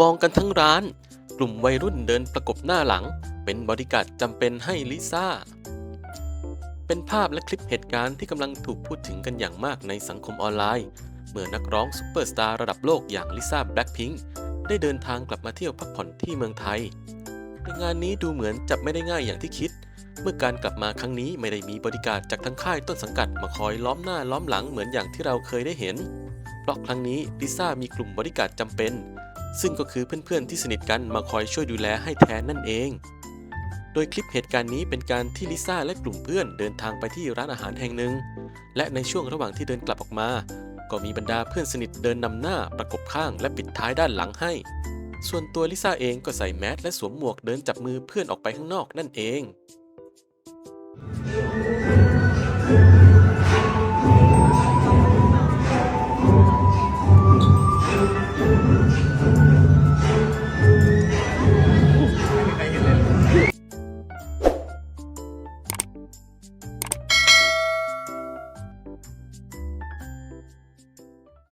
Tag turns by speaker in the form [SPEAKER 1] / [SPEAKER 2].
[SPEAKER 1] มองกันทั้งร้าน กลุ่มวัยรุ่นเดินประกบหน้าหลัง เป็นบริการดจำเป็นให้ลิซ่า เป็นภาพและคลิปเหตุการณ์ที่กำลังถูกพูดถึงกันอย่างมากในสังคมออนไลน์ เมื่อนักร้องซุปเปอร์สตาร์ระดับโลกอย่างลิซ่าแบล็คพิงค์ได้เดินทางกลับมาเที่ยวพักผ่อนที่เมืองไทยแต่งานนี้ดูเหมือนจะไม่ได้ง่ายอย่างที่คิด เมื่อการกลับมาครั้งนี้ไม่ได้มีบริการดจากทั้งค่ายต้นสังกัดมาคอยล้อมหน้าล้อมหลังเหมือนอย่างที่เราเคยได้เห็น เพราะครั้งนี้ลิซ่ามีกลุ่มบริการดจำเป็น ซึ่งก็คือเพื่อนๆที่สนิทกันมาคอยช่วยดูแลให้แทนนั่นเอง โดยคลิปเหตุการณ์นี้เป็นการที่ลิซ่าและกลุ่มเพื่อนเดินทางไปที่ร้านอาหารแห่งหนึ่ง และในช่วงระหว่างที่เดินกลับออกมา ก็มีบรรดาเพื่อนสนิทเดินนำหน้าประกบข้างและปิดท้ายด้านหลังให้ ส่วนตัวลิซ่าเองก็ใส่แมสและสวมหมวกเดินจับมือเพื่อนออกไปข้างนอกนั่นเอง